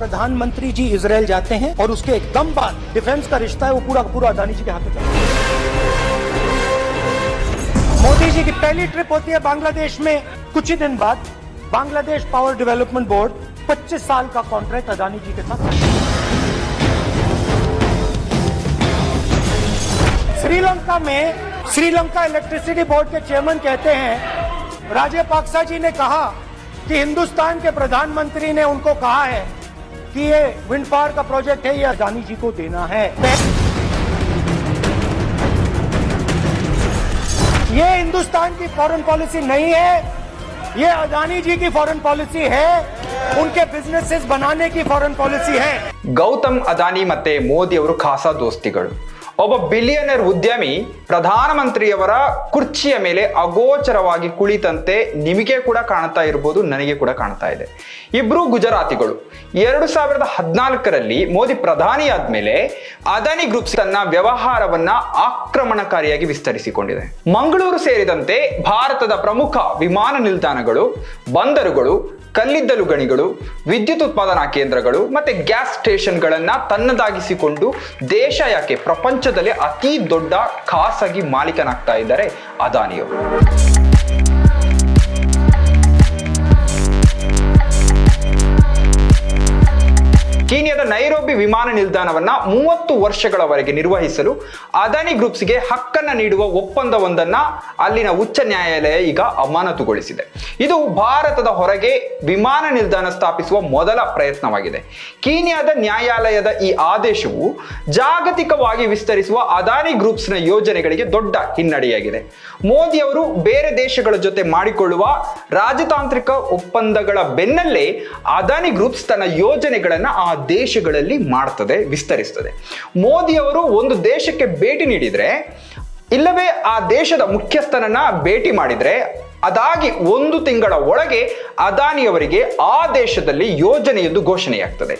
प्रधानमंत्री जी इसराइल जाते हैं और उसके एकदम बाद डिफेंस का रिश्ता है, वो पूरा पूरा अदानी जी के हाथ में मोदी जी की पहली ट्रिप होती है बांग्लादेश में। कुछ ही दिन बाद बांग्लादेश पावर डेवलपमेंट बोर्ड 25 साल का कॉन्ट्रैक्ट अदानी जी के साथ श्रीलंका में श्रीलंका इलेक्ट्रिसिटी बोर्ड के चेयरमैन कहते हैं, राजे पाक्सा जी ने कहा कि हिंदुस्तान के प्रधानमंत्री ने उनको कहा है कि ये विंड पावर का प्रोजेक्ट है ये अदानी जी को देना है ये हिंदुस्तान की फॉरेन पॉलिसी नहीं है ये अदानी जी की फॉरेन पॉलिसी है उनके बिजनेसेस बनाने की फॉरेन पॉलिसी है ಗೌತಮ್ ಅದಾನಿ ಮತ್ತೆ ಮೋದಿ ಅವರು ಖಾಸ ದೋಸ್ತಿಗಳು ಒಬ್ಬ ಬಿಲಿಯನರ್ ಉದ್ಯಮಿ ಪ್ರಧಾನಮಂತ್ರಿಯವರ ಕುರ್ಚಿಯ ಮೇಲೆ ಅಗೋಚರವಾಗಿ ಕುಳಿತಂತೆ ನಿಮಗೆ ಕೂಡ ಕಾಣ್ತಾ ಇರ್ಬೋದು, ನನಗೆ ಕೂಡ ಕಾಣ್ತಾ ಇದೆ. ಇಬ್ರು ಗುಜರಾತಿಗಳು. ಎರಡು ಸಾವಿರದ ಹದಿನಾಲ್ಕರಲ್ಲಿ ಮೋದಿ ಪ್ರಧಾನಿಯಾದ ಮೇಲೆ ಅದಾನಿ ಗ್ರೂಪ್ಸ್ ತನ್ನ ವ್ಯವಹಾರವನ್ನ ಆಕ್ರಮಣಕಾರಿಯಾಗಿ ವಿಸ್ತರಿಸಿಕೊಂಡಿದೆ. ಮಂಗಳೂರು ಸೇರಿದಂತೆ ಭಾರತದ ಪ್ರಮುಖ ವಿಮಾನ ನಿಲ್ದಾಣಗಳು, ಬಂದರುಗಳು ಕಲ್ಲಿದ್ದಲು ಗಣಿಗಳು, ವಿದ್ಯುತ್ ಉತ್ಪಾದನಾ ಕೇಂದ್ರಗಳು ಮತ್ತೆ ಗ್ಯಾಸ್ ಸ್ಟೇಷನ್ಗಳನ್ನು ತನ್ನದಾಗಿಸಿಕೊಂಡು ದೇಶ ಯಾಕೆ ಪ್ರಪಂಚದಲ್ಲಿ ಅತಿ ದೊಡ್ಡ ಖಾಸಗಿ ಮಾಲೀಕನಾಗ್ತಾ ಇದ್ದಾರೆ ಅದಾನಿಯವರು ಕೀನ್ಯಾದ ನೈರೋಬಿ ವಿಮಾನ ನಿಲ್ದಾಣವನ್ನ ಮೂವತ್ತು ವರ್ಷಗಳವರೆಗೆ ನಿರ್ವಹಿಸಲು ಅದಾನಿ ಗ್ರೂಪ್ಸ್ಗೆ ಹಕ್ಕನ್ನ ನೀಡುವ ಒಪ್ಪಂದವೊಂದನ್ನ ಅಲ್ಲಿನ ಉಚ್ಚ ನ್ಯಾಯಾಲಯ ಈಗ ಅಮಾನತುಗೊಳಿಸಿದೆ. ಇದು ಭಾರತದ ಹೊರಗೆ ವಿಮಾನ ನಿಲ್ದಾಣ ಸ್ಥಾಪಿಸುವ ಮೊದಲ ಪ್ರಯತ್ನವಾಗಿದೆ. ಕೀನ್ಯಾದ ನ್ಯಾಯಾಲಯದ ಈ ಆದೇಶವು ಜಾಗತಿಕವಾಗಿ ವಿಸ್ತರಿಸುವ ಅದಾನಿ ಗ್ರೂಪ್ಸ್ನ ಯೋಜನೆಗಳಿಗೆ ದೊಡ್ಡ ಹಿನ್ನಡೆಯಾಗಿದೆ. ಮೋದಿ ಅವರು ಬೇರೆ ದೇಶಗಳ ಜೊತೆ ಮಾಡಿಕೊಳ್ಳುವ ರಾಜತಾಂತ್ರಿಕ ಒಪ್ಪಂದಗಳ ಬೆನ್ನಲ್ಲೇ ಅದಾನಿ ಗ್ರೂಪ್ಸ್ ತನ್ನ ಯೋಜನೆಗಳನ್ನ ಆ ದೇಶಗಳಲ್ಲಿ ಮಾಡ್ತದೆ, ವಿಸ್ತರಿಸ್ತದೆ. ಮೋದಿ ಅವರು ಒಂದು ದೇಶಕ್ಕೆ ಭೇಟಿ ನೀಡಿದ್ರೆ, ಇಲ್ಲವೇ ಆ ದೇಶದ ಮುಖ್ಯಸ್ಥನನ್ನ ಭೇಟಿ ಮಾಡಿದ್ರೆ ಅದಾಗಿ ಒಂದು ತಿಂಗಳ ಒಳಗೆ ಅದಾನಿಯವರಿಗೆ ಆ ದೇಶದಲ್ಲಿ ಯೋಜನೆಯೊಂದು ಘೋಷಣೆಯಾಗ್ತದೆ.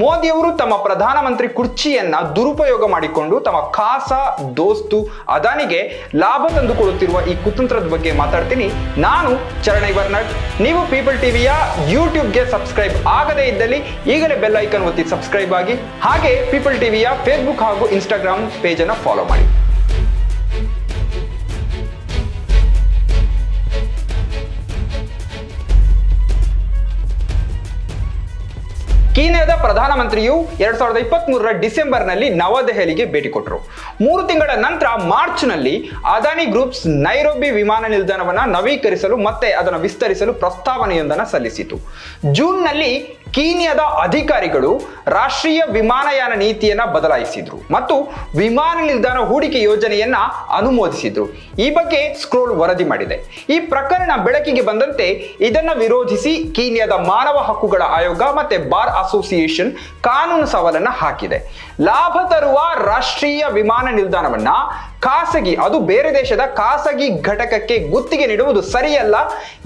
ಮೋದಿಯವರು ತಮ್ಮ ಪ್ರಧಾನಮಂತ್ರಿ ಕುರ್ಚಿಯನ್ನ ದುರುಪಯೋಗ ಮಾಡಿಕೊಂಡು ತಮ್ಮ ಖಾಸ ದೋಸ್ತು ಅದಾನಿಗೆ ಲಾಭ ತಂದುಕೊಡುತ್ತಿರುವ ಈ ಕುತಂತ್ರದ ಬಗ್ಗೆ ಮಾತಾಡ್ತೀನಿ. ನಾನು ಚರಣೈ ವರ್ನಟ್ ನೀವು ಪೀಪಲ್ ಟಿವಿಯ ಯೂಟ್ಯೂಬ್ಗೆ ಸಬ್ಸ್ಕ್ರೈಬ್ ಆಗದೇ ಇದ್ದಲ್ಲಿ ಈಗಲೇ ಬೆಲ್ ಐಕನ್ ಒತ್ತಿ ಸಬ್ಸ್ಕ್ರೈಬ್ ಆಗಿ ಹಾಗೆ ಪೀಪಲ್ ಟಿವಿಯ ಫೇಸ್ಬುಕ್ ಹಾಗೂ ಇನ್ಸ್ಟಾಗ್ರಾಮ್ ಪೇಜನ್ನು ಫಾಲೋ ಮಾಡಿ. ಕೀನ್ಯಾದ ಪ್ರಧಾನಮಂತ್ರಿಯು ಎರಡ್ ಸಾವಿರದ ಇಪ್ಪತ್ತ್ ಮೂರರ ಡಿಸೆಂಬರ್ನಲ್ಲಿ ನವದೆಹಲಿಗೆ ಭೇಟಿ ಕೊಟ್ಟರು ಮೂರು ತಿಂಗಳ ನಂತರ ಮಾರ್ಚ್ನಲ್ಲಿ ಅದಾನಿ ಗ್ರೂಪ್ಸ್ ನೈರೋಬಿ ವಿಮಾನ ನಿಲ್ದಾಣವನ್ನು ನವೀಕರಿಸಲು ಮತ್ತೆ ಅದನ್ನು ವಿಸ್ತರಿಸಲು ಪ್ರಸ್ತಾವನೆಯೊಂದನ್ನು ಸಲ್ಲಿಸಿತು. ಜೂನ್ನಲ್ಲಿ ಕೀನ್ಯಾದ ಅಧಿಕಾರಿಗಳು ರಾಷ್ಟ್ರೀಯ ವಿಮಾನಯಾನ ನೀತಿಯನ್ನ ಬದಲಾಯಿಸಿದ್ರು ಮತ್ತು ವಿಮಾನ ನಿಲ್ದಾಣ ಹೂಡಿಕೆ ಯೋಜನೆಯನ್ನ ಅನುಮೋದಿಸಿದ್ರು. ಈ ಬಗ್ಗೆ ಸ್ಕ್ರೋಲ್ ವರದಿ ಮಾಡಿದೆ. ಈ ಪ್ರಕರಣ ಬೆಳಕಿಗೆ ಬಂದಂತೆ ಇದನ್ನ ವಿರೋಧಿಸಿ ಕೀನ್ಯಾದ ಮಾನವ ಹಕ್ಕುಗಳ ಆಯೋಗ ಮತ್ತೆ ಬಾರ್ ಅಸೋಸಿಯೇಷನ್ ಕಾನೂನು ಸವಾಲನ್ನ ಹಾಕಿದೆ. ಲಾಭ ತರುವ ರಾಷ್ಟ್ರೀಯ ವಿಮಾನ ನಿಲ್ದಾಣವನ್ನ ಖಾಸಗಿ, ಅದು ಬೇರೆ ದೇಶದ ಖಾಸಗಿ ಘಟಕಕ್ಕೆ ಗುತ್ತಿಗೆ ನೀಡುವುದು ಸರಿಯಲ್ಲ.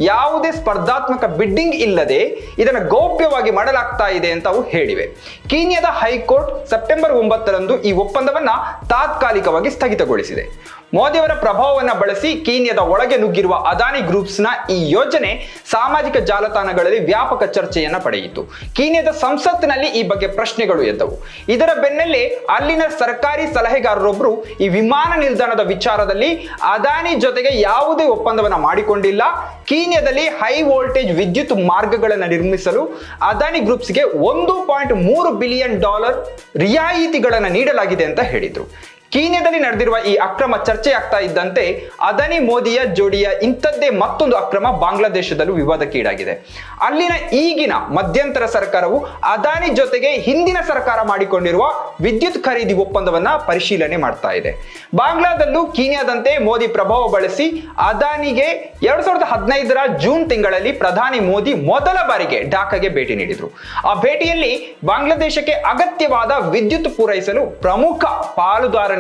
ಯಾವುದೇ ಸ್ಪರ್ಧಾತ್ಮಕ ಬಿಡ್ಡಿಂಗ್ ಇಲ್ಲದೆ ಇದನ್ನು ಗೌಪ್ಯವಾಗಿ ಮಾಡಲಾಗ್ತಾ ಇದೆ ಅಂತ ಅವು ಹೇಳಿವೆ. ಕೀನ್ಯಾದ ಹೈಕೋರ್ಟ್ ಸೆಪ್ಟೆಂಬರ್ ಒಂಬತ್ತರಂದು ಈ ಒಪ್ಪಂದವನ್ನ ತಾತ್ಕಾಲಿಕವಾಗಿ ಸ್ಥಗಿತಗೊಳಿಸಿದೆ. ಮೋದಿಯವರ ಪ್ರಭಾವವನ್ನು ಬಳಸಿ ಕೀನ್ಯದ ಒಳಗೆ ನುಗ್ಗಿರುವ ಅದಾನಿ ಗ್ರೂಪ್ಸ್ನ ಈ ಯೋಜನೆ ಸಾಮಾಜಿಕ ಜಾಲತಾಣಗಳಲ್ಲಿ ವ್ಯಾಪಕ ಚರ್ಚೆಯನ್ನ ಪಡೆಯಿತು. ಕೀನ್ಯಾದ ಸಂಸತ್ತಿನಲ್ಲಿ ಈ ಬಗ್ಗೆ ಪ್ರಶ್ನೆಗಳು ಎದ್ದವು. ಇದರ ಬೆನ್ನಲ್ಲೇ ಅಲ್ಲಿನ ಸರ್ಕಾರಿ ಸಲಹೆಗಾರರೊಬ್ಬರು ಈ ವಿಮಾನ ನಿಲ್ದಾಣದ ವಿಚಾರದಲ್ಲಿ ಅದಾನಿ ಜೊತೆಗೆ ಯಾವುದೇ ಒಪ್ಪಂದವನ್ನು ಮಾಡಿಕೊಂಡಿಲ್ಲ. ಕೀನ್ಯಾದಲ್ಲಿ ಹೈ ವೋಲ್ಟೇಜ್ ವಿದ್ಯುತ್ ಮಾರ್ಗಗಳನ್ನು ನಿರ್ಮಿಸಲು ಅದಾನಿ ಗ್ರೂಪ್ಸ್ಗೆ ಒಂದು ಪಾಯಿಂಟ್ ಮೂರು ಬಿಲಿಯನ್ ಡಾಲರ್ ರಿಯಾಯಿತಿಗಳನ್ನು ನೀಡಲಾಗಿದೆ ಅಂತ ಹೇಳಿದರು. ಕೀನ್ಯಾದಲ್ಲಿ ನಡೆದಿರುವ ಈ ಅಕ್ರಮ ಚರ್ಚೆ ಆಗ್ತಾ ಇದ್ದಂತೆ ಅದಾನಿ ಮೋದಿಯ ಜೋಡಿಯ ಇಂಥದ್ದೇ ಮತ್ತೊಂದು ಅಕ್ರಮ ಬಾಂಗ್ಲಾದೇಶದಲ್ಲೂ ವಿವಾದಕ್ಕೀಡಾಗಿದೆ ಅಲ್ಲಿನ ಈಗಿನ ಮಧ್ಯಂತರ ಸರ್ಕಾರವು ಅದಾನಿ ಜೊತೆಗೆ ಹಿಂದಿನ ಸರ್ಕಾರ ಮಾಡಿಕೊಂಡಿರುವ ವಿದ್ಯುತ್ ಖರೀದಿ ಒಪ್ಪಂದವನ್ನ ಪರಿಶೀಲನೆ ಮಾಡ್ತಾ ಇದೆ. ಬಾಂಗ್ಲಾದಲ್ಲೂ ಕೀನ್ಯಾದಂತೆ ಮೋದಿ ಪ್ರಭಾವ ಬಳಸಿ ಅದಾನಿಗೆ ಎರಡ್ ಸಾವಿರದ ಹದಿನೈದರ ಜೂನ್ ತಿಂಗಳಲ್ಲಿ ಪ್ರಧಾನಿ ಮೋದಿ ಮೊದಲ ಬಾರಿಗೆ ಢಾಕಾಗೆ ಭೇಟಿ ನೀಡಿದ್ರು. ಆ ಭೇಟಿಯಲ್ಲಿ ಬಾಂಗ್ಲಾದೇಶಕ್ಕೆ ಅಗತ್ಯವಾದ ವಿದ್ಯುತ್ ಪೂರೈಸಲು ಪ್ರಮುಖ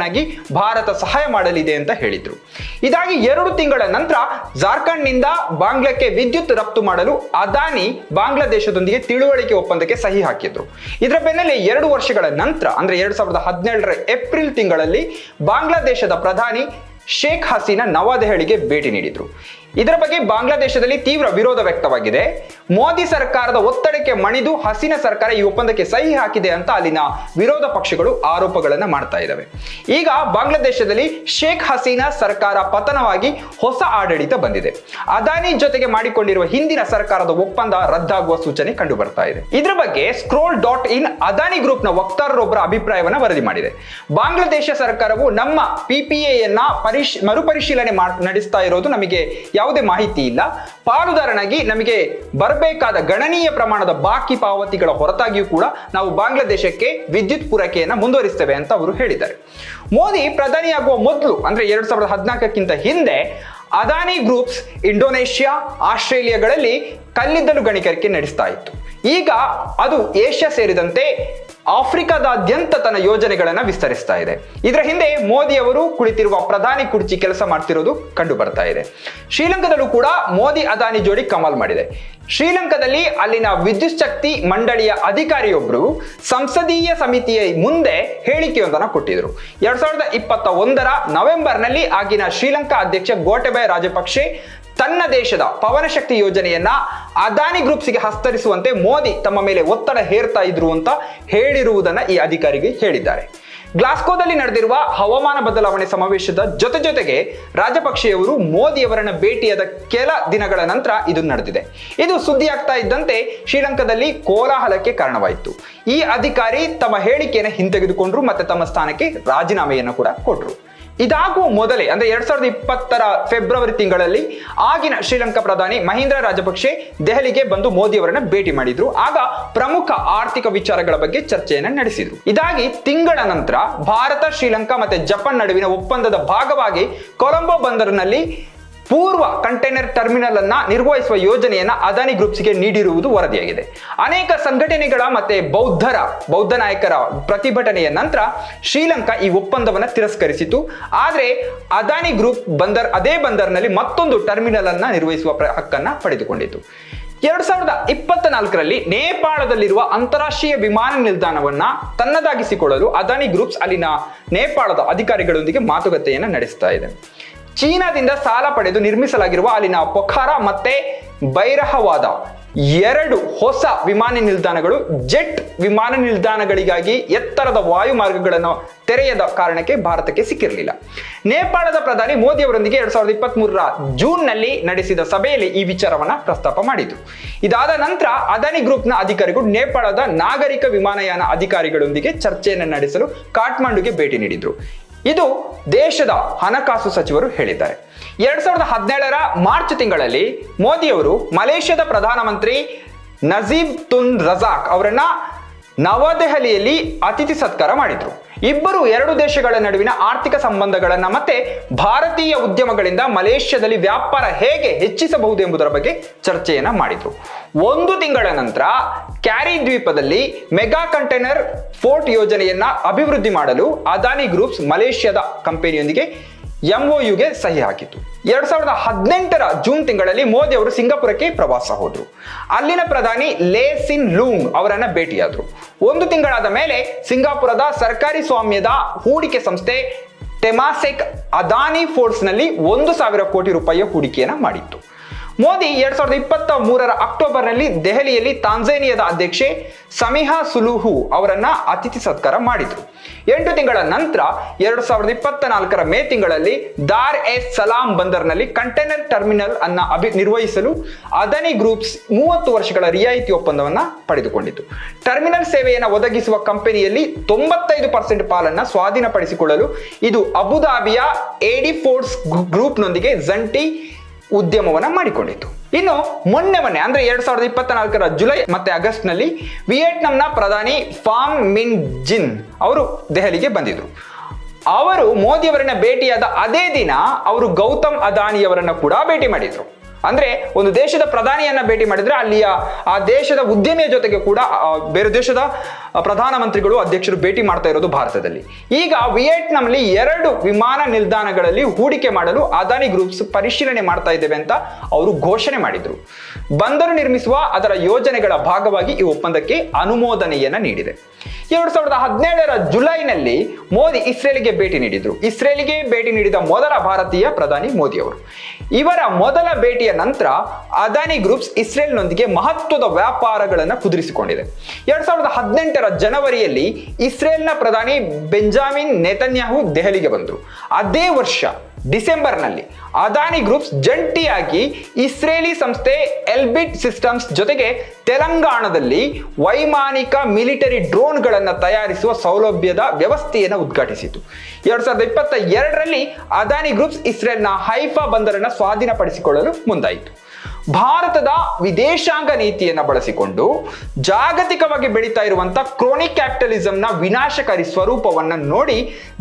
ಪಾಲುದಾರನಾಗಿ ಭಾರತ ಸಹಾಯ ಮಾಡಲಿದೆ ಅಂತ ಹೇಳಿದ್ರು. ಇದಾಗಿ ಎರಡು ತಿಂಗಳ ನಂತರ ಜಾರ್ಖಂಡ್ನಿಂದ ಬಾಂಗ್ಲಾಕ್ಕೆ ವಿದ್ಯುತ್ ರಫ್ತು ಮಾಡಲು ಅದಾನಿ ಬಾಂಗ್ಲಾದೇಶದೊಂದಿಗೆ ತಿಳುವಳಿಕೆ ಒಪ್ಪಂದಕ್ಕೆ ಸಹಿ ಹಾಕಿದ್ರು. ಇದರ ಬೆನ್ನಲ್ಲೇ ಎರಡು ವರ್ಷಗಳ ನಂತರ, ಅಂದ್ರೆ ಎರಡ್ ಸಾವಿರದ ಹದಿನೇಳರ ಏಪ್ರಿಲ್ ತಿಂಗಳಲ್ಲಿ ಬಾಂಗ್ಲಾದೇಶದ ಪ್ರಧಾನಿ ಶೇಖ್ ಹಸೀನಾ ನವದೆಹಲಿಗೆ ಭೇಟಿ ನೀಡಿದ್ರು. ಇದರ ಬಗ್ಗೆ ಬಾಂಗ್ಲಾದೇಶದಲ್ಲಿ ತೀವ್ರ ವಿರೋಧ ವ್ಯಕ್ತವಾಗಿದೆ. ಮೋದಿ ಸರ್ಕಾರದ ಒತ್ತಡಕ್ಕೆ ಮಣಿದು ಹಸಿನ ಸರ್ಕಾರ ಈ ಒಪ್ಪಂದಕ್ಕೆ ಸಹಿ ಹಾಕಿದೆ ಅಂತ ಅಲ್ಲಿನ ವಿರೋಧ ಪಕ್ಷಗಳು ಆರೋಪಗಳನ್ನ ಮಾಡ್ತಾ ಇದ್ದಾವೆ. ಈಗ ಬಾಂಗ್ಲಾದೇಶದಲ್ಲಿ ಶೇಖ್ ಹಸೀನಾ ಸರ್ಕಾರ ಪತನವಾಗಿ ಹೊಸ ಆಡಳಿತ ಬಂದಿದೆ. ಅದಾನಿ ಜೊತೆಗೆ ಮಾಡಿಕೊಂಡಿರುವ ಹಿಂದಿನ ಸರ್ಕಾರದ ಒಪ್ಪಂದ ರದ್ದಾಗುವ ಸೂಚನೆ ಕಂಡು ಬರ್ತಾ ಇದೆ. ಇದರ ಬಗ್ಗೆ ಸ್ಕ್ರೋಲ್ ಡಾಟ್ ಇನ್ ಅದಾನಿ ಗ್ರೂಪ್ನ ವಕ್ತಾರರೊಬ್ಬರ ಅಭಿಪ್ರಾಯವನ್ನ ವರದಿ ಮಾಡಿದೆ. ಬಾಂಗ್ಲಾದೇಶ ಸರ್ಕಾರವು ನಮ್ಮ ಪಿಪಿಎಯನ್ನ ಪರಿಶ್, ಮರುಪರಿಶೀಲನೆ ನಡೆಸ್ತಾ ಇರೋದು ನಮಗೆ ಯಾವುದೇ ಮಾಹಿತಿ ಇಲ್ಲ. ಪಾಲುದಾರನಾಗಿ ನಮಗೆ ಬರಬೇಕಾದ ಗಣನೀಯ ಪ್ರಮಾಣದ ಬಾಕಿ ಪಾವತಿಗಳ ಹೊರತಾಗಿಯೂ ಕೂಡ ನಾವು ಬಾಂಗ್ಲಾದೇಶಕ್ಕೆ ವಿದ್ಯುತ್ ಪೂರೈಕೆಯನ್ನು ಮುಂದುವರಿಸ್ತೇವೆ ಅಂತ ಅವರು ಹೇಳಿದ್ದಾರೆ. ಮೋದಿ ಪ್ರಧಾನಿಯಾಗುವ ಮೊದಲು, ಅಂದ್ರೆ ಎರಡ್ ಸಾವಿರದ ಹದಿನಾಲ್ಕಕ್ಕಿಂತ ಹಿಂದೆ, ಅದಾನಿ ಗ್ರೂಪ್ಸ್ ಇಂಡೋನೇಷ್ಯಾ, ಆಸ್ಟ್ರೇಲಿಯಾಗಳಲ್ಲಿ ಕಲ್ಲಿದ್ದಲು ಗಣಿಗಾರಿಕೆ ನಡೆಸ್ತಾ ಇತ್ತು. ಈಗ ಅದು ಏಷ್ಯಾ ಸೇರಿದಂತೆ ಆಫ್ರಿಕಾದಾದ್ಯಂತ ತನ್ನ ಯೋಜನೆಗಳನ್ನ ವಿಸ್ತರಿಸ್ತಾ ಇದೆ. ಇದರ ಹಿಂದೆ ಮೋದಿ ಅವರು ಕುಳಿತಿರುವ ಪ್ರಧಾನಿ ಕುರ್ಚಿ ಕೆಲಸ ಮಾಡ್ತಿರೋದು ಕಂಡು ಬರ್ತಾ ಇದೆ. ಶ್ರೀಲಂಕಾದಲ್ಲೂ ಕೂಡ ಮೋದಿ, ಅದಾನಿ ಜೋಡಿ ಕಮಾಲ್ ಮಾಡಿದೆ. ಶ್ರೀಲಂಕಾದಲ್ಲಿ ಅಲ್ಲಿನ ವಿದ್ಯುತ್ ಶಕ್ತಿ ಮಂಡಳಿಯ ಅಧಿಕಾರಿಯೊಬ್ಬರು ಸಂಸದೀಯ ಸಮಿತಿಯ ಮುಂದೆ ಹೇಳಿಕೆಯೊಂದನ್ನು ಕೊಟ್ಟಿದ್ರು. ಎರಡ್ ಸಾವಿರದ ಇಪ್ಪತ್ತ ಒಂದರ ನವೆಂಬರ್ನಲ್ಲಿ ಆಗಿನ ಶ್ರೀಲಂಕಾ ಅಧ್ಯಕ್ಷ ಗೋಟಬಯ ರಾಜಪಕ್ಷೆ ತನ್ನ ದೇಶದ ಪವನಶಕ್ತಿ ಯೋಜನೆಯನ್ನ ಅದಾನಿ ಗ್ರೂಪ್ಸ್ಗೆ ಹಸ್ತರಿಸುವಂತೆ ಮೋದಿ ತಮ್ಮ ಮೇಲೆ ಒತ್ತಡ ಹೇರ್ತಾ ಇದ್ರು ಅಂತ ಹೇಳಿರುವುದನ್ನ ಈ ಅಧಿಕಾರಿಗೆ ಹೇಳಿದ್ದಾರೆ. ಗ್ಲಾಸ್ಕೋದಲ್ಲಿ ನಡೆದಿರುವ ಹವಾಮಾನ ಬದಲಾವಣೆ ಸಮಾವೇಶದ ಜೊತೆ ಜೊತೆಗೆ ರಾಜಪಕ್ಷೆಯವರು ಮೋದಿಯವರನ್ನ ಭೇಟಿಯಾದ ಕೆಲ ದಿನಗಳ ನಂತರ ಇದು ನಡೆದಿದೆ. ಇದು ಸುದ್ದಿ ಆಗ್ತಾ ಇದ್ದಂತೆ ಶ್ರೀಲಂಕಾದಲ್ಲಿ ಕೋಲಾಹಲಕ್ಕೆ ಕಾರಣವಾಯಿತು. ಈ ಅಧಿಕಾರಿ ತಮ್ಮ ಹೇಳಿಕೆಯನ್ನು ಹಿಂತೆಗೆದುಕೊಂಡ್ರು ಮತ್ತೆ ತಮ್ಮ ಸ್ಥಾನಕ್ಕೆ ರಾಜೀನಾಮೆಯನ್ನು ಕೂಡ ಕೊಟ್ಟರು ಇದಾಗುವ ಮೊದಲೇ, ಅಂದ್ರೆ ಎರಡ್ ಸಾವಿರದ ಇಪ್ಪತ್ತರ ಫೆಬ್ರವರಿ ತಿಂಗಳಲ್ಲಿ ಆಗಿನ ಶ್ರೀಲಂಕಾ ಪ್ರಧಾನಿ ಮಹೇಂದ್ರ ರಾಜಪಕ್ಷೆ ದೆಹಲಿಗೆ ಬಂದು ಮೋದಿ ಅವರನ್ನ ಭೇಟಿ ಮಾಡಿದ್ರು. ಆಗ ಪ್ರಮುಖ ಆರ್ಥಿಕ ವಿಚಾರಗಳ ಬಗ್ಗೆ ಚರ್ಚೆಯನ್ನ ನಡೆಸಿದ್ರು. ಇದಾಗಿ ತಿಂಗಳ ನಂತರ ಭಾರತ, ಶ್ರೀಲಂಕಾ ಮತ್ತೆ ಜಪಾನ್ ನಡುವಿನ ಒಪ್ಪಂದದ ಭಾಗವಾಗಿ ಕೊಲಂಬೋ ಬಂದರಿನಲ್ಲಿ ಪೂರ್ವ ಕಂಟೈನರ್ ಟರ್ಮಿನಲ್ ಅನ್ನ ನಿರ್ವಹಿಸುವ ಯೋಜನೆಯನ್ನ ಅದಾನಿ ಗ್ರೂಪ್ಸ್ಗೆ ನೀಡಿರುವುದು ವರದಿಯಾಗಿದೆ. ಅನೇಕ ಸಂಘಟನೆಗಳ ಮತ್ತೆ ಬೌದ್ಧರ, ಬೌದ್ಧ ನಾಯಕರ ಪ್ರತಿಭಟನೆಯ ನಂತರ ಶ್ರೀಲಂಕಾ ಈ ಒಪ್ಪಂದವನ್ನು ತಿರಸ್ಕರಿಸಿತು. ಆದರೆ ಅದಾನಿ ಗ್ರೂಪ್ ಬಂದರ್, ಅದೇ ಬಂದರ್ನಲ್ಲಿ ಮತ್ತೊಂದು ಟರ್ಮಿನಲ್ ಅನ್ನ ನಿರ್ವಹಿಸುವ ಹಕ್ಕನ್ನ ಪಡೆದುಕೊಂಡಿತು. ಎರಡ್ ಸಾವಿರದ ಇಪ್ಪತ್ತ ನಾಲ್ಕರಲ್ಲಿ ನೇಪಾಳದಲ್ಲಿರುವ ಅಂತಾರಾಷ್ಟ್ರೀಯ ವಿಮಾನ ನಿಲ್ದಾಣವನ್ನ ತನ್ನದಾಗಿಸಿಕೊಳ್ಳಲು ಅದಾನಿ ಗ್ರೂಪ್ಸ್ ಅಲ್ಲಿನ ನೇಪಾಳದ ಅಧಿಕಾರಿಗಳೊಂದಿಗೆ ಮಾತುಕತೆಯನ್ನ ನಡೆಸ್ತಾ ಇದೆ. ಚೀನಾದಿಂದ ಸಾಲ ಪಡೆದು ನಿರ್ಮಿಸಲಾಗಿರುವ ಅಲ್ಲಿನ ಪೊಖಾರ ಮತ್ತೆ ಬೈರಹವಾದ ಎರಡು ಹೊಸ ವಿಮಾನ ನಿಲ್ದಾಣಗಳು ಜೆಟ್ ವಿಮಾನ ನಿಲ್ದಾಣಗಳಿಗಾಗಿ ಎತ್ತರದ ವಾಯು ಮಾರ್ಗಗಳನ್ನು ತೆರೆಯದ ಕಾರಣಕ್ಕೆ ಭಾರತಕ್ಕೆ ಸಿಕ್ಕಿರಲಿಲ್ಲ. ನೇಪಾಳದ ಪ್ರಧಾನಿ ಮೋದಿ ಅವರೊಂದಿಗೆ ಎರಡ್ ಸಾವಿರದ ಇಪ್ಪತ್ತ್ ಮೂರರ ಜೂನ್ನಲ್ಲಿ ನಡೆಸಿದ ಸಭೆಯಲ್ಲಿ ಈ ವಿಚಾರವನ್ನ ಪ್ರಸ್ತಾಪ ಮಾಡಿತು ಇದಾದ ನಂತರ ಅದಾನಿ ಗ್ರೂಪ್ನ ಅಧಿಕಾರಿಗಳು ನೇಪಾಳದ ನಾಗರಿಕ ವಿಮಾನಯಾನ ಅಧಿಕಾರಿಗಳೊಂದಿಗೆ ಚರ್ಚೆಯನ್ನು ನಡೆಸಲು ಕಾಠ್ಮಂಡುಗೆ ಭೇಟಿ ನೀಡಿದ್ರು. ಇದು ದೇಶದ ಹಣಕಾಸು ಸಚಿವರು ಹೇಳಿದ್ದಾರೆ. ಎರಡ್ ಸಾವಿರದ ಹದಿನೇಳರ ಮಾರ್ಚ್ ತಿಂಗಳಲ್ಲಿ ಮೋದಿಯವರು ಮಲೇಷ್ಯಾದ ಪ್ರಧಾನಮಂತ್ರಿ ನಜೀಬ್ ತುನ್ ರಜಾಕ್ ಅವರನ್ನ ನವದೆಹಲಿಯಲ್ಲಿ ಅತಿಥಿ ಸತ್ಕಾರ ಮಾಡಿದ್ರು. ಇಬ್ಬರು ಎರಡು ದೇಶಗಳ ನಡುವಿನ ಆರ್ಥಿಕ ಸಂಬಂಧಗಳನ್ನ ಮತ್ತೆ ಭಾರತೀಯ ಉದ್ಯಮಗಳಿಂದ ಮಲೇಷ್ಯಾದಲ್ಲಿ ವ್ಯಾಪಾರ ಹೇಗೆ ಹೆಚ್ಚಿಸಬಹುದು ಎಂಬುದರ ಬಗ್ಗೆ ಚರ್ಚೆಯನ್ನ ಮಾಡಿದ್ರು. ಒಂದು ತಿಂಗಳ ನಂತರ ಕ್ಯಾರಿ ದ್ವೀಪದಲ್ಲಿ ಮೆಗಾ ಕಂಟೈನರ್ ಫೋರ್ಟ್ ಯೋಜನೆಯನ್ನ ಅಭಿವೃದ್ಧಿ ಮಾಡಲು ಅದಾನಿ ಗ್ರೂಪ್ಸ್ ಮಲೇಷ್ಯಾದ ಕಂಪನಿಯೊಂದಿಗೆ ಎಂಒಯುಗೆ ಸಹಿ ಹಾಕಿತು. ಎರಡ್ ಸಾವಿರದ ಹದಿನೆಂಟರ ಜೂನ್ ತಿಂಗಳಲ್ಲಿ ಮೋದಿ ಅವರು ಸಿಂಗಾಪುರಕ್ಕೆ ಪ್ರವಾಸ ಹೋದರು. ಅಲ್ಲಿನ ಪ್ರಧಾನಿ ಲೇ ಸಿನ್ ಲೂಂಗ್ ಅವರನ್ನ ಭೇಟಿಯಾದರು. ಒಂದು ತಿಂಗಳಾದ ಮೇಲೆ ಸಿಂಗಾಪುರದ ಸರ್ಕಾರಿ ಸ್ವಾಮ್ಯದ ಹೂಡಿಕೆ ಸಂಸ್ಥೆ ಟೆಮಾಸೆಕ್ ಅದಾನಿ ಫೋರ್ಸ್ನಲ್ಲಿ ಒಂದು ಸಾವಿರ ಕೋಟಿ ರೂಪಾಯಿಯ ಹೂಡಿಕೆಯನ್ನ ಮಾಡಿತ್ತು. ಮೋದಿ ಎರಡ್ ಸಾವಿರದ ಇಪ್ಪತ್ತ ಮೂರರ ಅಕ್ಟೋಬರ್ನಲ್ಲಿ ದೆಹಲಿಯಲ್ಲಿ ತಾಂಜೇನಿಯಾದ ಅಧ್ಯಕ್ಷೆ ಸಮಿಹಾ ಸುಲುಹು ಅವರನ್ನ ಅತಿಥಿ ಸತ್ಕಾರ ಮಾಡಿದ್ರು. ಎಂಟು ತಿಂಗಳ ನಂತರ ಎರಡ್ ಸಾವಿರದ ಇಪ್ಪತ್ತ ನಾಲ್ಕರ ಮೇ ತಿಂಗಳಲ್ಲಿ ದಾರ್ ಎ ಸಲಾಂ ಬಂದರ್ನಲ್ಲಿ ಕಂಟೈನರ್ ಟರ್ಮಿನಲ್ ಅನ್ನ ಅಭಿ ನಿರ್ವಹಿಸಲು ಅದಾನಿ ಗ್ರೂಪ್ಸ್ ಮೂವತ್ತು ವರ್ಷಗಳ ರಿಯಾಯಿತಿ ಒಪ್ಪಂದವನ್ನ ಪಡೆದುಕೊಂಡಿತು. ಟರ್ಮಿನಲ್ ಸೇವೆಯನ್ನು ಒದಗಿಸುವ ಕಂಪನಿಯಲ್ಲಿ ತೊಂಬತ್ತೈದು ಪರ್ಸೆಂಟ್ ಪಾಲನ್ನ ಸ್ವಾಧೀನಪಡಿಸಿಕೊಳ್ಳಲು ಇದು ಅಬುದಾಬಿಯ ಎಡಿ ಫೋರ್ಸ್ ಗ್ರೂಪ್ನೊಂದಿಗೆ ಜಂಟಿ ಉದ್ಯಮವನ್ನ ಮಾಡಿಕೊಂಡಿತ್ತು ಇನ್ನು ಮೊನ್ನೆ ಮೊನ್ನೆ, ಅಂದ್ರೆ ಎರಡ್ ಸಾವಿರದ ಇಪ್ಪತ್ತ ನಾಲ್ಕರ ಜುಲೈ ಮತ್ತೆ ಆಗಸ್ಟ್ನಲ್ಲಿ ವಿಯೆಟ್ನಾಂನ ಪ್ರಧಾನಿ ಫಾಮ್ ಮಿನ್ ಜಿನ್ ಅವರು ದೆಹಲಿಗೆ ಬಂದಿದ್ರು. ಅವರು ಮೋದಿಯವರನ್ನ ಭೇಟಿಯಾದ ಅದೇ ದಿನ ಅವರು ಗೌತಮ್ ಅದಾನಿಯವರನ್ನ ಕೂಡ ಭೇಟಿ ಮಾಡಿದ್ರು. ಅಂದ್ರೆ ಒಂದು ದೇಶದ ಪ್ರಧಾನಿಯನ್ನ ಭೇಟಿ ಮಾಡಿದ್ರೆ ಅಲ್ಲಿಯ ಆ ದೇಶದ ಉದ್ಯಮಿಯ ಜೊತೆಗೆ ಕೂಡ ಬೇರೆ ದೇಶದ ಪ್ರಧಾನಮಂತ್ರಿಗಳು, ಅಧ್ಯಕ್ಷರು ಭೇಟಿ ಮಾಡ್ತಾ ಇರೋದು ಭಾರತದಲ್ಲಿ. ಈಗ ವಿಯೆಟ್ನಾಂನಲ್ಲಿ ಎರಡು ವಿಮಾನ ನಿಲ್ದಾಣಗಳಲ್ಲಿ ಹೂಡಿಕೆ ಮಾಡಲು ಅದಾನಿ ಗ್ರೂಪ್ಸ್ ಪರಿಶೀಲನೆ ಮಾಡ್ತಾ ಇದ್ದೇವೆ ಅಂತ ಅವರು ಘೋಷಣೆ ಮಾಡಿದ್ರು. ಬಂದರು ನಿರ್ಮಿಸುವ ಅದರ ಯೋಜನೆಗಳ ಭಾಗವಾಗಿ ಈ ಒಪ್ಪಂದಕ್ಕೆ ಅನುಮೋದನೆಯನ್ನ ನೀಡಿದೆ. ಎರಡ್ ಸಾವಿರದ ಹದಿನೇಳರ ಜುಲೈನಲ್ಲಿ ಮೋದಿ ಇಸ್ರೇಲ್ಗೆ ಭೇಟಿ ನೀಡಿದ್ರು. ಇಸ್ರೇಲ್ಗೆ ಭೇಟಿ ನೀಡಿದ ಮೊದಲ ಭಾರತೀಯ ಪ್ರಧಾನಿ ಮೋದಿ ಅವರು. ಇವರ ಮೊದಲ ಭೇಟಿಯ ನಂತರ ಅದಾನಿ ಗ್ರೂಪ್ಸ್ ಇಸ್ರೇಲ್ನೊಂದಿಗೆ ಮಹತ್ವದ ವ್ಯಾಪಾರಗಳನ್ನು ಕುದುರಿಸಿಕೊಂಡಿದೆ. ಎರಡ್ ಸಾವಿರದ ಹದಿನೆಂಟರ ಜನವರಿಯಲ್ಲಿ ಇಸ್ರೇಲ್ನ ಪ್ರಧಾನಿ ಬೆಂಜಾಮಿನ್ ನೆತನ್ಯಾಹು ದೆಹಲಿಗೆ ಬಂದರು. ಅದೇ ವರ್ಷ ಡಿಸೆಂಬರ್ನಲ್ಲಿ ಅದಾನಿ ಗ್ರೂಪ್ಸ್ ಜಂಟಿಯಾಗಿ ಇಸ್ರೇಲಿ ಸಂಸ್ಥೆ ಎಲ್ಬಿಟ್ ಸಿಸ್ಟಮ್ಸ್ ಜೊತೆಗೆ ತೆಲಂಗಾಣದಲ್ಲಿ ವೈಮಾನಿಕ ಮಿಲಿಟರಿ ಡ್ರೋನ್ಗಳನ್ನು ತಯಾರಿಸುವ ಸೌಲಭ್ಯದ ವ್ಯವಸ್ಥೆಯನ್ನು ಉದ್ಘಾಟಿಸಿತು. ಎರಡು ಸಾವಿರದ ಇಪ್ಪತ್ತ ಎರಡರಲ್ಲಿ ಅದಾನಿ ಗ್ರೂಪ್ಸ್ ಇಸ್ರೇಲ್ನ ಹೈಫಾ ಬಂದರನ್ನು ಸ್ವಾಧೀನಪಡಿಸಿಕೊಳ್ಳಲು ಮುಂದಾಯಿತು. ಭಾರತದ ವಿದೇಶಾಂಗ ನೀತಿಯನ್ನು ಬಳಸಿಕೊಂಡು ಜಾಗತಿಕವಾಗಿ ಬೆಳೀತಾ ಇರುವಂತ ಕ್ರೋನಿಕ್ ಕ್ಯಾಪಿಟಲಿಸಂನ ವಿನಾಶಕಾರಿ ಸ್ವರೂಪವನ್ನು ನೋಡಿ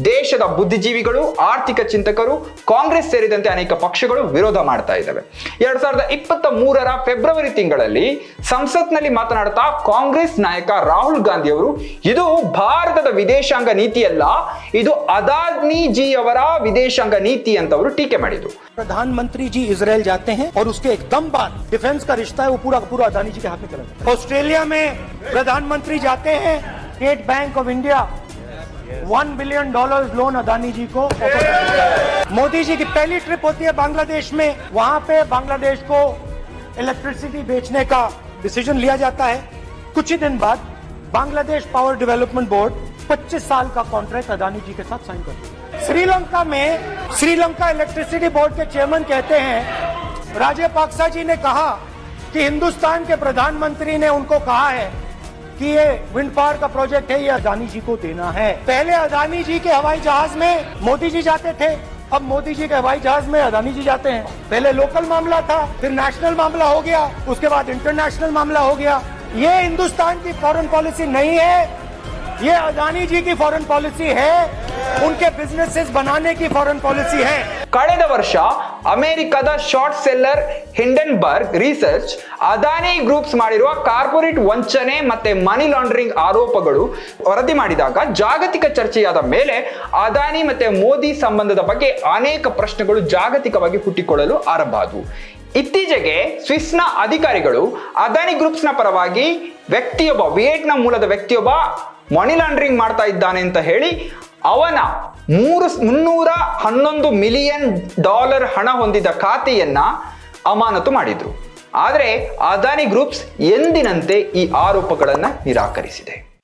ದೇಶದ ಬುದ್ಧಿಜೀವಿಗಳು ಆರ್ಥಿಕ ಚಿಂತಕರು ಕಾಂಗ್ರೆಸ್ ಸೇರಿದಂತೆ ಅನೇಕ ಪಕ್ಷಗಳು ವಿರೋಧ ಮಾಡ್ತಾ ಇದ್ದಾವೆ ಎರಡ್ ಸಾವಿರದ ಇಪ್ಪತ್ತ ಮೂರರ ಫೆಬ್ರವರಿ ತಿಂಗಳಲ್ಲಿ ಸಂಸತ್ನಲ್ಲಿ ಮಾತನಾಡ್ತಾ ಕಾಂಗ್ರೆಸ್ ನಾಯಕ ರಾಹುಲ್ ಗಾಂಧಿ ಅವರು ಇದು ಭಾರತದ ವಿದೇಶಾಂಗ ನೀತಿಯಲ್ಲ ಇದು ಅದಾನಿ ಜಿ ಅವರ ವಿದೇಶಾಂಗ ನೀತಿ ಅಂತ ಅವರು ಟೀಕೆ ಮಾಡಿದ್ರು प्रधानमंत्री जी इसराइल जाते हैं और उसके एकदम बाद डिफेंस का रिश्ता है, वो पूरा पूरा अदानी जी के हाथ में चला जाता है। ऑस्ट्रेलिया में प्रधानमंत्री जाते हैं, State Bank of India. One billion dollar loan Adani ji को। मोदी जी की पहली ट्रिप होती है बांग्लादेश में। वहाँ पे बांग्लादेश को इलेक्ट्रिसिटी बेचने का डिसीज़न लिया जाता है। कुछ ही दिन बाद बांग्लादेश पावर डेवलपमेंट बोर्ड 25 साल का कॉन्ट्रैक्ट अदानी जी के साथ साइन कर श्रीलंका में, श्रीलंका इलेक्ट्रिसिटी बोर्ड के चेयरमैन कहते हैं राजेपाक्सा जी ने कहा कि हिंदुस्तान के प्रधानमंत्री ने उनको कहा है कि ये विंड पावर का प्रोजेक्ट है, ये अदानी जी को देना है। पहले अदानी जी के हवाई जहाज़ में मोदी जी जाते थे, अब मोदी जी के हवाई जहाज़ में अदानी जी जाते हैं। पहले लोकल मामला था, फिर नेशनल मामला हो गया, उसके बाद इंटरनेशनल मामला हो गया। ये हिंदुस्तान की फॉरेन पॉलिसी नहीं है, ये अदानी जी की फॉरेन पॉलिसी है, उनके बिजनेसेस बनाने की फॉरेन पॉलिसी है। ಕಳೆದ ವರ್ಷ ಅಮೆರಿಕದ short seller Hindenburg research Adani groups ಮಾಡಿರುವ ಕಾರ್ಪೊರೇಟ್ ವಂಚನೆ ಮತ್ತೆ ಮನಿ ಲಾಂಡ್ರಿಂಗ್ ಆರೋಪಗಳು ವರದಿ ಮಾಡಿದಾಗ ಜಾಗತಿಕ ಚರ್ಚೆಯಾದ ಮೇಲೆ ಅದಾನಿ ಮತ್ತೆ ಮೋದಿ ಸಂಬಂಧದ ಬಗ್ಗೆ ಅನೇಕ ಪ್ರಶ್ನೆಗಳು ಜಾಗತಿಕವಾಗಿ ಹುಟ್ಟಿಕೊಳ್ಳಲು ಆರಂಭ ಆದವು. ಇತ್ತೀಚೆಗೆ ಸ್ವಿಸ್ನ ಅಧಿಕಾರಿಗಳು ಅದಾನಿ ಗ್ರೂಪ್ಸ್ನ ಪರವಾಗಿ ವ್ಯಕ್ತಿಯೊಬ್ಬ ವಿಯೆಟ್ನಾಂ ಮೂಲದ ವ್ಯಕ್ತಿಯೊಬ್ಬ ಮನಿ ಲಾಂಡ್ರಿಂಗ್ ಮಾಡ್ತಾ ಇದ್ದಾನೆ ಅಂತ ಹೇಳಿ ಅವನ ಮೂರು ಮುನ್ನೂರ ಹನ್ನೊಂದು ಮಿಲಿಯನ್ ಡಾಲರ್ ಹಣ ಹೊಂದಿದ ಖಾತೆಯನ್ನ ಅಮಾನತು ಮಾಡಿದ್ರು. ಆದರೆ ಅದಾನಿ ಗ್ರೂಪ್ಸ್ ಎಂದಿನಂತೆ ಈ ಆರೋಪಗಳನ್ನು ನಿರಾಕರಿಸಿದೆ.